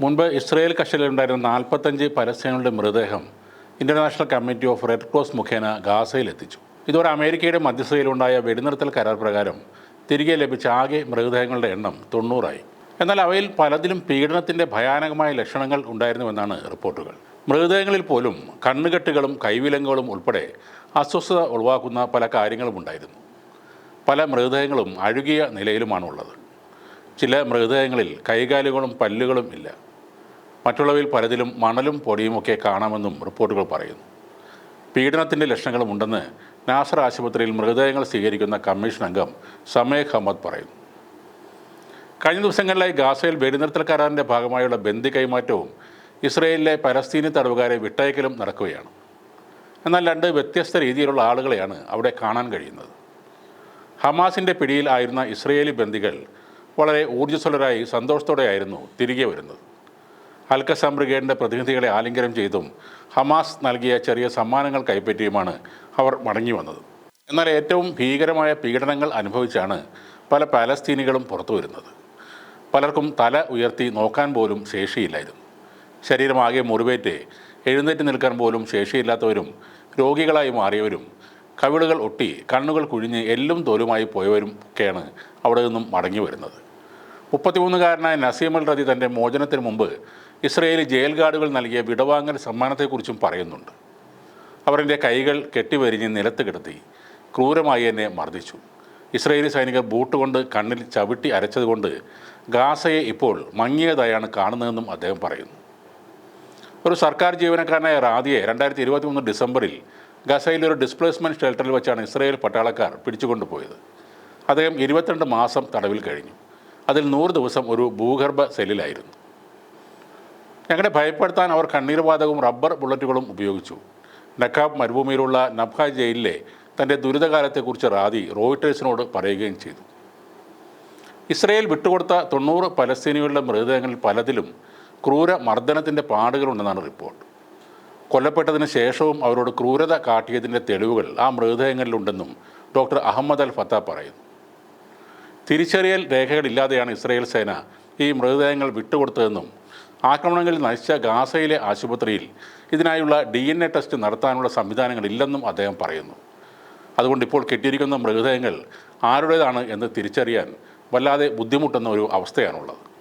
മുൻപ് ഇസ്രയേൽ കസ്റ്റഡിയിലുണ്ടായിരുന്ന നാൽപ്പത്തഞ്ച് പലസ്തീനുകളുടെ മൃതദേഹം international committee of red cross മുഖേന ഗാസയിൽ എത്തിച്ചു. ഇതോടെ അമേരിക്കയുടെ മധ്യസ്ഥതയിലുണ്ടായ വെടിനിർത്തൽ കരാർ പ്രകാരം തിരികെ ലഭിച്ച ആകെ മൃതദേഹങ്ങളുടെ എണ്ണം തൊണ്ണൂറായി. എന്നാൽ അവയിൽ പലതിലും പീഡനത്തിന്റെ ഭയാനകമായ ലക്ഷണങ്ങൾ ഉണ്ടായിരുന്നുവെന്നാണ് റിപ്പോർട്ടുകൾ. മൃതദേഹങ്ങളിൽ പോലും കണ്ണുകെട്ടുകളും കൈവിലങ്ങുകളും ഉൾപ്പെടെ അസ്വസ്ഥത ഒഴിവാക്കുന്ന പല കാര്യങ്ങളും ഉണ്ടായിരുന്നു. പല മൃതദേഹങ്ങളും അഴുകിയ നിലയിലുമാണുള്ളത്. ചില മൃതദേഹങ്ങളിൽ കൈകാലുകളും പല്ലുകളും ഇല്ല. മറ്റുള്ളവയിൽ പലതിലും മണലും പൊടിയുമൊക്കെ കാണാമെന്നും റിപ്പോർട്ടുകൾ പറയുന്നു. പീഡനത്തിന്റെ ലക്ഷണങ്ങളും ഉണ്ടെന്ന് നാസർ ആശുപത്രിയിൽ മൃതദേഹങ്ങൾ സ്വീകരിക്കുന്ന കമ്മീഷൻ അംഗം സമേഖ് അഹമ്മദ് പറയുന്നു. കഴിഞ്ഞ ദിവസങ്ങളിലായി ഗാസയിൽ വെടിനിർത്തൽ കരാറിന്റെ ഭാഗമായുള്ള ബന്ദി കൈമാറ്റവും ഇസ്രയേലിലെ പലസ്തീനി തടവുകാരെ വിട്ടയക്കലും നടക്കുകയാണ്. എന്നാൽ രണ്ട് വ്യത്യസ്ത രീതിയിലുള്ള ആളുകളെയാണ് അവിടെ കാണാൻ കഴിയുന്നത്. ഹമാസിന്റെ പിടിയിൽ ആയിരുന്ന ഇസ്രയേലി ബന്ദികൾ വളരെ ഊർജസ്വലരായി സന്തോഷത്തോടെയായിരുന്നു തിരികെ വരുന്നത്. അൽക്കസാം ബ്രിഗേഡിന്റെ പ്രതിനിധികളെ ആലിംഗനം ചെയ്തും ഹമാസ് നൽകിയ ചെറിയ സമ്മാനങ്ങൾ കൈപ്പറ്റിയുമാണ് അവർ മടങ്ങി വന്നത്. എന്നാൽ ഏറ്റവും ഭീകരമായ പീഡനങ്ങൾ അനുഭവിച്ചാണ് പല പാലസ്തീനികളും പുറത്തു വരുന്നത് പലർക്കും തല ഉയർത്തി നോക്കാൻ പോലും ശേഷിയില്ലായിരുന്നു. ശരീരമാകെ മുറിവേറ്റ് എഴുന്നേറ്റ് നിൽക്കാൻ പോലും ശേഷിയില്ലാത്തവരും രോഗികളായി മാറിയവരും കവിളുകൾ ഒട്ടി കണ്ണുകൾ കുഴിഞ്ഞ് എല്ലും തോലുമായി പോയവരും ഒക്കെയാണ് അവിടെ നിന്നും മടങ്ങി വരുന്നത്. മുപ്പത്തിമൂന്നുകാരനായ നസീമൽ റതി തന്റെ മോചനത്തിന് മുമ്പ് ഇസ്രയേലി ജയിൽ ഗാർഡുകൾ നൽകിയ വിടവാങ്ങൽ സമ്മാനത്തെക്കുറിച്ചും പറയുന്നുണ്ട്. അവർ കൈകൾ കെട്ടിവരിഞ്ഞ് നിലത്ത് കിടത്തി ക്രൂരമായി എന്നെ മർദ്ദിച്ചു. ഇസ്രയേലി സൈനികർ ബൂട്ട് കൊണ്ട് കണ്ണിൽ ചവിട്ടി അരച്ചതുകൊണ്ട് ഗാസയെ ഇപ്പോൾ മങ്ങിയതായാണ് കാണുന്നതെന്നും അദ്ദേഹം പറയുന്നു. ഒരു സർക്കാർ ജീവനക്കാരനായ റാദിയെ രണ്ടായിരത്തി ഇരുപത്തി മൂന്ന് ഡിസംബറിൽ ഗസയിലെ ഒരു ഡിസ്പ്ലേസ്മെന്റ് ഷെൽട്ടറിൽ വെച്ചാണ് ഇസ്രയേൽ പട്ടാളക്കാർ പിടിച്ചുകൊണ്ടുപോയത് അദ്ദേഹം ഇരുപത്തിരണ്ട് മാസം തടവിൽ കഴിഞ്ഞു. അതിൽ നൂറ് ദിവസം ഒരു ഭൂഗർഭ സെല്ലിലായിരുന്നു. ഞങ്ങളെ ഭയപ്പെടുത്താൻ അവർ കണ്ണീർവാതകവും റബ്ബർ ബുള്ളറ്റുകളും ഉപയോഗിച്ചു. നക്കാബ് മരുഭൂമിയിലുള്ള നബ്ഹ ജയിലിലെ തന്റെ ദുരിതകാലത്തെക്കുറിച്ച് റാദി റോയിട്ടേഴ്സിനോട് പറയുകയും ചെയ്തു. ഇസ്രയേൽ വിട്ടുകൊടുത്ത തൊണ്ണൂറ് പലസ്തീനികളുടെ മൃതദേഹങ്ങളിൽ പലതിലും ക്രൂര മർദ്ദനത്തിന്റെ പാടുകളുണ്ടെന്നാണ് റിപ്പോർട്ട്. കൊല്ലപ്പെട്ടതിന് ശേഷവും അവരോട് ക്രൂരത കാട്ടിയതിന്റെ തെളിവുകൾ ആ മൃതദേഹങ്ങളിലുണ്ടെന്നും ഡോക്ടർ അഹമ്മദ് അൽ ഫത്ത പറയുന്നു. തിരിച്ചറിയൽ രേഖകളില്ലാതെയാണ് ഇസ്രയേൽ സേന ഈ മൃതദേഹങ്ങൾ വിട്ടുകൊടുത്തതെന്നും ആക്രമണങ്ങളിൽ നശിച്ച ഗാസയിലെ ആശുപത്രിയിൽ ഇതിനായുള്ള ഡി എൻ എ ടെസ്റ്റ് നടത്താനുള്ള സംവിധാനങ്ങളില്ലെന്നും അദ്ദേഹം പറയുന്നു. അതുകൊണ്ട് ഇപ്പോൾ കെട്ടിയിരിക്കുന്ന മൃതദേഹങ്ങൾ ആരുടേതാണ് എന്ന് തിരിച്ചറിയാൻ വല്ലാതെ ബുദ്ധിമുട്ടുന്ന ഒരു അവസ്ഥയാണുള്ളത്.